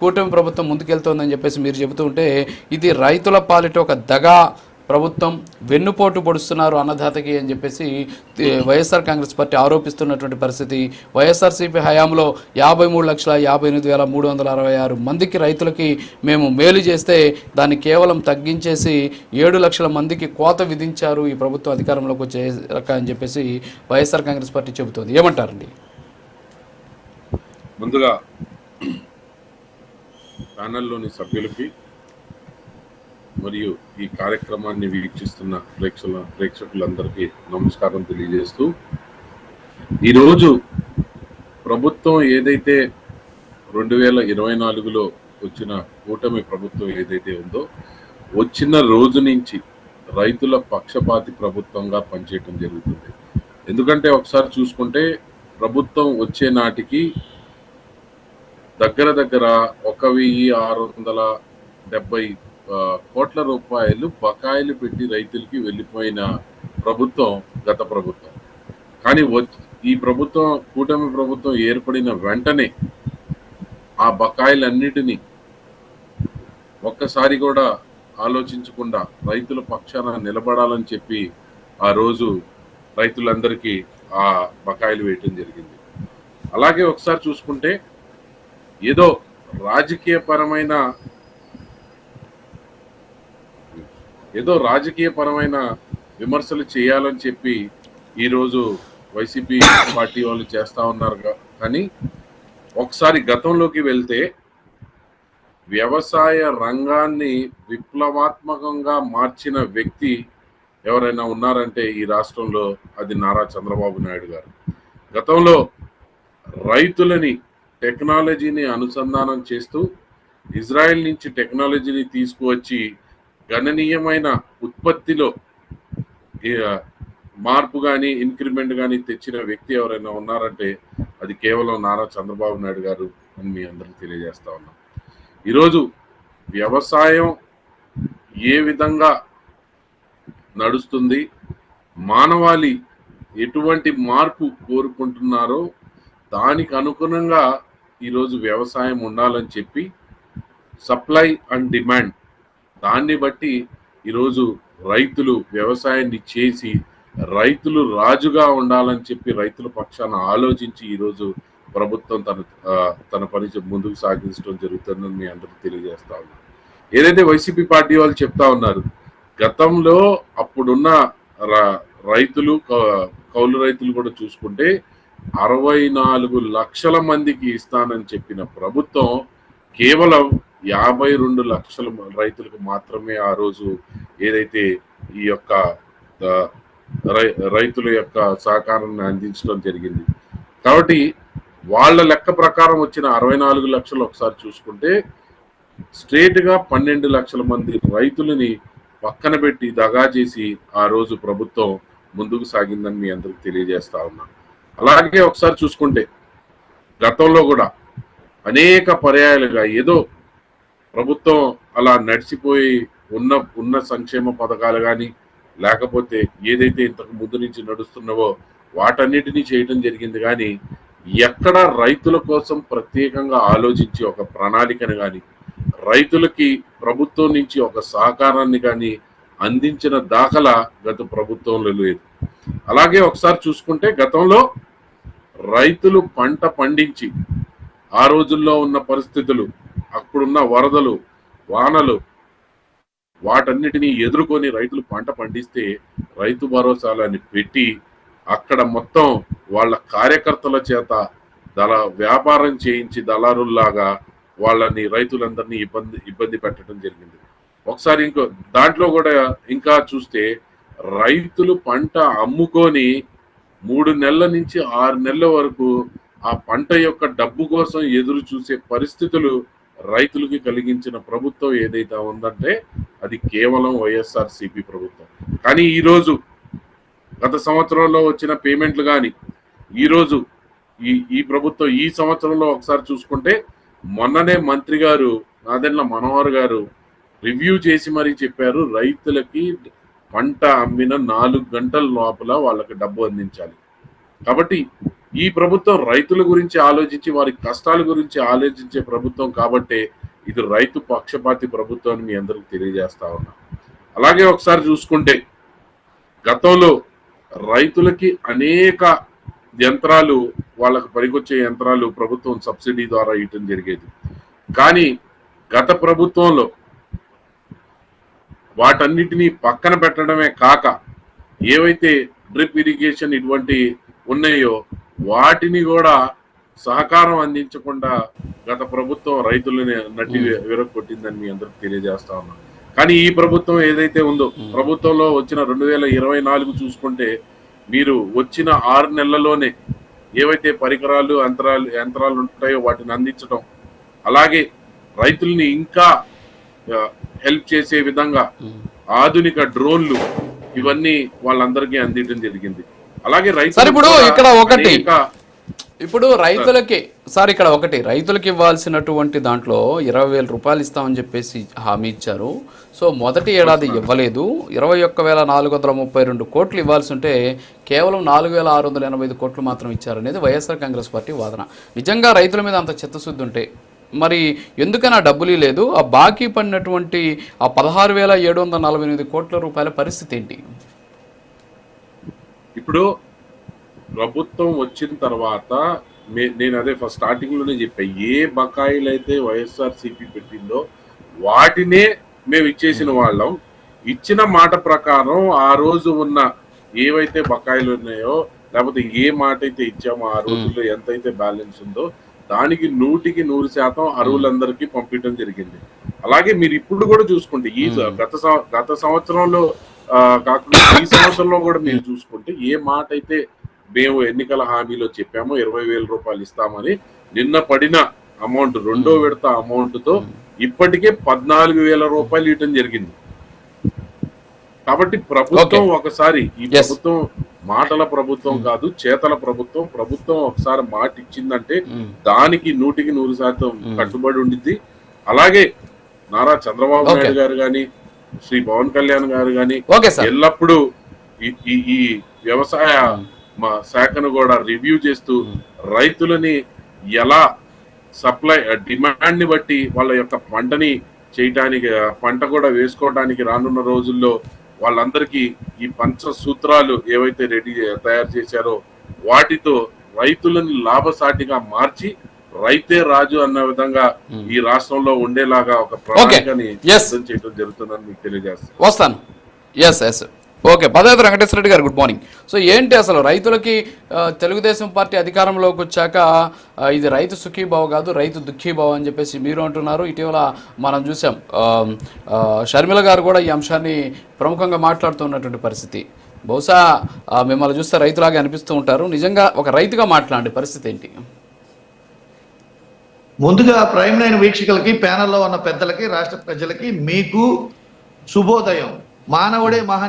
కూటమి ప్రభుత్వం ముందుకెళ్తోందని చెప్పేసి మీరు చెబుతూ ఉంటే ఇది రైతుల పాలిట ఒక దగా ప్రభుత్వం వెన్నుపోటు పొడుస్తున్నారు అన్నదాతకి అని చెప్పేసి వైఎస్ఆర్ కాంగ్రెస్ పార్టీ ఆరోపిస్తున్నటువంటి పరిస్థితి. వైఎస్ఆర్సీపీ హయాంలో యాభై మూడు లక్షల యాభై ఎనిమిది వేల మూడు వందల అరవై ఆరు మందికి రైతులకి మేము మేలు చేస్తే దాన్ని కేవలం తగ్గించేసి ఏడు లక్షల మందికి కోత విధించారు ఈ ప్రభుత్వం అధికారంలోకి వచ్చే రక అని చెప్పేసి వైఎస్ఆర్ కాంగ్రెస్ పార్టీ చెబుతోంది. ఏమంటారండి? ముందుగా ప్యానల్లోని సభ్యులకి మరియు ఈ కార్యక్రమాన్ని వీక్షిస్తున్న ప్రేక్షకుల ప్రేక్షకులందరికీ నమస్కారం తెలియజేస్తూ ఈరోజు ప్రభుత్వం ఏదైతే రెండు వేల ఇరవై నాలుగులో వచ్చిన కూటమి ప్రభుత్వం ఏదైతే ఉందో వచ్చిన రోజు నుంచి రైతుల పక్షపాతి ప్రభుత్వంగా పనిచేయటం జరుగుతుంది. ఎందుకంటే ఒకసారి చూసుకుంటే ప్రభుత్వం వచ్చే నాటికి దగ్గర దగ్గర ఒక వెయ్యి ఆరు వందల డెబ్బై కోట్ల రూపాయలు బకాయిలు పెట్టి రైతులకి వెళ్ళిపోయిన ప్రభుత్వం గత ప్రభుత్వం. కానీ ఈ ప్రభుత్వం కూటమి ప్రభుత్వం ఏర్పడిన వెంటనే ఆ బకాయిలన్నిటినీ ఒక్కసారి కూడా ఆలోచించకుండా రైతుల పక్షాన నిలబడాలని చెప్పి ఆ రోజు రైతులందరికీ ఆ బకాయిలు వేయటం జరిగింది. అలాగే ఒకసారి చూసుకుంటే ఏదో రాజకీయ పరమైన ఏదో రాజకీయ పరమైన విమర్శలు చేయాలని చెప్పి ఈరోజు వైసీపీ పార్టీ వాళ్ళు చేస్తా ఉన్నారు కానీ ఒకసారి గతంలోకి వెళ్తే వ్యవసాయ రంగాన్ని విప్లవాత్మకంగా మార్చిన వ్యక్తి ఎవరైనా ఉన్నారంటే ఈ రాష్ట్రంలో అది నారా చంద్రబాబు నాయుడు గారు. గతంలో రైతులని టెక్నాలజీని అనుసంధానం చేస్తూ ఇజ్రాయెల్ నుంచి టెక్నాలజీని తీసుకువచ్చి గణనీయమైన ఉత్పత్తిలో మార్పు కానీ ఇంక్రిమెంట్ కానీ తెచ్చిన వ్యక్తి ఎవరైనా ఉన్నారంటే అది కేవలం నారా చంద్రబాబు నాయుడు గారు అని మీ అందరికి తెలియజేస్తా ఉన్నాం. ఈరోజు వ్యవసాయం ఏ విధంగా నడుస్తుంది మానవాళి ఎటువంటి మార్పు కోరుకుంటున్నారో దానికి అనుగుణంగా ఈరోజు వ్యవసాయం ఉండాలని చెప్పి సప్లై అండ్ డిమాండ్ దాన్ని బట్టి ఈరోజు రైతులు వ్యవసాయాన్ని చేసి రైతులు రాజుగా ఉండాలని చెప్పి రైతుల పక్షాన ఆలోచించి ఈరోజు ప్రభుత్వం తన తన పని ముందుకు సాగించడం జరుగుతుందని మీ అందరికీ తెలియజేస్తా ఉన్నాను ఏదైతే వైసీపీ పార్టీ వాళ్ళు చెప్తా ఉన్నారు గతంలో అప్పుడున్న ర- రైతులు కౌ- కౌలు రైతులు కూడా చూసుకుంటే అరవై నాలుగు లక్షల మందికి ఇస్తానని చెప్పిన ప్రభుత్వం కేవలం యాభై రెండు లక్షల రైతులకు మాత్రమే ఆ రోజు ఏదైతే ఈ యొక్క రై- రైతుల యొక్క సహకారాన్ని అందించడం జరిగింది. కాబట్టి వాళ్ళ లెక్క ప్రకారం వచ్చిన అరవై నాలుగు లక్షలు ఒకసారి చూసుకుంటే స్ట్రేట్గా పన్నెండు లక్షల మంది రైతులని పక్కన పెట్టి దగా చేసి ఆ రోజు ప్రభుత్వం ముందుకు సాగిందని మీ అందరికి తెలియజేస్తా ఉన్నాను అలాగే ఒకసారి చూసుకుంటే గతంలో కూడా అనేక పర్యాయాలుగా ఏదో ప్రభుత్వం అలా నడిచిపోయి ఉన్న ఉన్న సంక్షేమ పథకాలు కానీ లేకపోతే ఏదైతే ఇంతకు ముందు నుంచి నడుస్తున్నవో వాటన్నిటినీ చేయటం జరిగింది. కానీ ఎక్కడ రైతుల కోసం ప్రత్యేకంగా ఆలోచించి ఒక ప్రణాళికను కానీ రైతులకి ప్రభుత్వం నుంచి ఒక సహకారాన్ని కానీ అందించిన దాఖలా గత ప్రభుత్వంలో లేదు. అలాగే ఒకసారి చూసుకుంటే గతంలో రైతులు పంట పండించి ఆ రోజుల్లో ఉన్న పరిస్థితులు అప్పుడున్న వరదలు వానలు వాటన్నిటినీ ఎదుర్కొని రైతులు పంట పండిస్తే రైతు భరోసాలని పెట్టి అక్కడ మొత్తం వాళ్ళ కార్యకర్తల చేత దళ వ్యాపారం చేయించి దళారుల్లాగా వాళ్ళని రైతులందరినీ ఇబ్బంది ఇబ్బంది పెట్టడం జరిగింది. ఒకసారి ఇంకో దాంట్లో కూడా ఇంకా చూస్తే రైతులు పంట అమ్ముకొని మూడు నెలల నుంచి ఆరు నెలల వరకు ఆ పంట యొక్క డబ్బు కోసం ఎదురు చూసే పరిస్థితులు రైతులకి కలిగించిన ప్రభుత్వం ఏదైతే ఉందంటే అది కేవలం వైఎస్ఆర్ సిపి ప్రభుత్వం. కానీ ఈరోజు గత సంవత్సరంలో వచ్చిన పేమెంట్లు కానీ ఈరోజు ఈ ఈ ప్రభుత్వం ఈ సంవత్సరంలో ఒకసారి చూసుకుంటే మొన్ననే మంత్రి గారు నాదెండ్ల మనోహర్ గారు రివ్యూ చేసి మరీ చెప్పారు రైతులకి పంట అమ్మిన నాలుగు గంటల లోపల వాళ్ళకి డబ్బు అందించాలి. కాబట్టి ఈ ప్రభుత్వం రైతుల గురించి ఆలోచించి వారి కష్టాల గురించి ఆలోచించే ప్రభుత్వం కాబట్టే ఇది రైతు పక్షపాతి ప్రభుత్వం అని మీ అందరికి తెలియజేస్తా ఉన్నా. అలాగే ఒకసారి చూసుకుంటే గతంలో రైతులకి అనేక యంత్రాలు వాళ్ళకు పనికొచ్చే యంత్రాలు ప్రభుత్వం సబ్సిడీ ద్వారా ఇవ్వటం జరిగేది. కానీ గత ప్రభుత్వంలో వాటన్నిటినీ పక్కన పెట్టడమే కాక ఏవైతే డ్రిప్ ఇరిగేషన్ ఇటువంటి ఉన్నాయో వాటిని కూడా సహకారం అందించకుండా గత ప్రభుత్వం రైతులని నటి విరగొట్టిందని మీ అందరికి తెలియజేస్తా ఉన్నాం. కానీ ఈ ప్రభుత్వం ఏదైతే ఉందో ప్రభుత్వంలో వచ్చిన రెండు వేల ఇరవై నాలుగు చూసుకుంటే మీరు వచ్చిన ఆరు నెలల్లోనే ఏవైతే పరికరాలు యంత్రాలు యంత్రాలు ఉంటాయో వాటిని అందించడం అలాగే రైతుల్ని ఇంకా హెల్ప్ చేసే విధంగా ఆధునిక డ్రోన్లు ఇవన్నీ వాళ్ళందరికీ అందించడం జరిగింది. అలాగే సార్, రైతులకు ఇప్పుడు కూడా ఇక్కడ ఒకటి. ఇప్పుడు రైతులకి సార్ ఇక్కడ ఒకటి. రైతులకి ఇవ్వాల్సినటువంటి దాంట్లో ఇరవై వేల రూపాయలు ఇస్తామని చెప్పేసి హామీ ఇచ్చారు. సో మొదటి ఏడాది ఇవ్వలేదు. ఇరవై ఒక్క వేల నాలుగు వందల ముప్పై రెండు కోట్లు ఇవ్వాల్సి ఉంటే కేవలం నాలుగు వేల ఆరు వందల ఎనభై ఐదు కోట్లు మాత్రం ఇచ్చారనేది వైఎస్ఆర్ కాంగ్రెస్ పార్టీ వాదన. నిజంగా రైతుల మీద అంత చిత్తశుద్ధి ఉంటే మరి ఎందుకని డబ్బులు లేదు ఆ బాకీ పడినటువంటి ఆ పదహారు వేల ఏడు వందల నలభై ఎనిమిది కోట్ల రూపాయల పరిస్థితి ఏంటి? ఇప్పుడు ప్రభుత్వం వచ్చిన తర్వాత నేను అదే ఫస్ట్ స్టార్టింగ్లోనే చెప్పా ఏ బకాయిలు అయితే వైఎస్ఆర్ సిపి పెట్టిందో వాటినే మేము ఇచ్చేసిన వాళ్ళం. ఇచ్చిన మాట ప్రకారం ఆ రోజు ఉన్న ఏవైతే బకాయిలు ఉన్నాయో లేకపోతే ఏ మాట అయితే ఇచ్చామో ఆ రోజుల్లో ఎంతైతే బ్యాలెన్స్ ఉందో దానికి నూటికి నూరు శాతం అరువులందరికీ పంపించడం జరిగింది. అలాగే మీరు ఇప్పుడు కూడా చూసుకుంటే ఈ గత గత సంవత్సరంలో కాకుండా ఈ సంవత్సరంలో కూడా మీరు చూసుకుంటే ఏ మాట అయితే మేము ఎన్నికల హామీలో చెప్పామో ఇరవై వేల రూపాయలు ఇస్తామని నిన్న పడిన అమౌంట్ రెండో విడత అమౌంట్తో ఇప్పటికే పద్నాలుగు వేల రూపాయలు ఇవ్వటం జరిగింది. కాబట్టి ప్రభుత్వం ఒకసారి ఈ. ప్రభుత్వం మాటల ప్రభుత్వం కాదు చేతల ప్రభుత్వం ప్రభుత్వం ఒకసారి మాట ఇచ్చిందంటే మ్మ్. దానికి నూటికి నూరు శాతం మ్మ్. కట్టుబడి ఉండిద్ది అలాగే నారా చంద్రబాబు. నాయుడు గారు గాని శ్రీ పవన్ కళ్యాణ్ గారు గాని ఎల్లప్పుడూ ఈ- వ్యవసాయ మా శాఖను కూడా రివ్యూ చేస్తూ రైతులని ఎలా సప్లై డిమాండ్ని బట్టి వాళ్ళ యొక్క పంటని చేయటానికి పంట కూడా వేసుకోవడానికి రానున్న రోజుల్లో వాళ్ళందరికీ ఈ పంచ సూత్రాలు ఏవైతే రెడీ తయారు చేశారో వాటితో రైతులని లాభసాటిగా మార్చి రైతే రాజు అన్న విధంగా ఈ రాష్ట్రంలో ఉండేలాగా ఒక ప్రణాళికని చేయడం జరుగుతుందని మీకు తెలియజేస్తాను వస్తాను. ఎస్ ఎస్ ఓకే పదవి వెంకటేశ్వర రెడ్డి గారు గుడ్ మార్నింగ్ సో ఏంటి అసలు రైతులకి తెలుగుదేశం పార్టీ అధికారంలోకి వచ్చాక ఇది రైతు సుఖీభావ కాదు రైతు దుఃఖీభావ అని చెప్పేసి మీరు అంటున్నారు. ఇటీవల మనం చూసాం ఆ, షర్మిల గారు కూడా ఈ అంశాన్ని ప్రముఖంగా మాట్లాడుతున్నటువంటి పరిస్థితి. బహుశా మిమ్మల్ని చూస్తే రైతులాగా అనిపిస్తూ ఉంటారు. నిజంగా ఒక రైతుగా మాట్లాడే పరిస్థితి ఏంటి? ముందుగా ప్రైమ్ నైన్ వీక్షకులకి ప్యానెల్లో ఉన్న పెద్దలకి రాష్ట్ర ప్రజలకి మీకు శుభోదయం. మానవుడే మహనీయ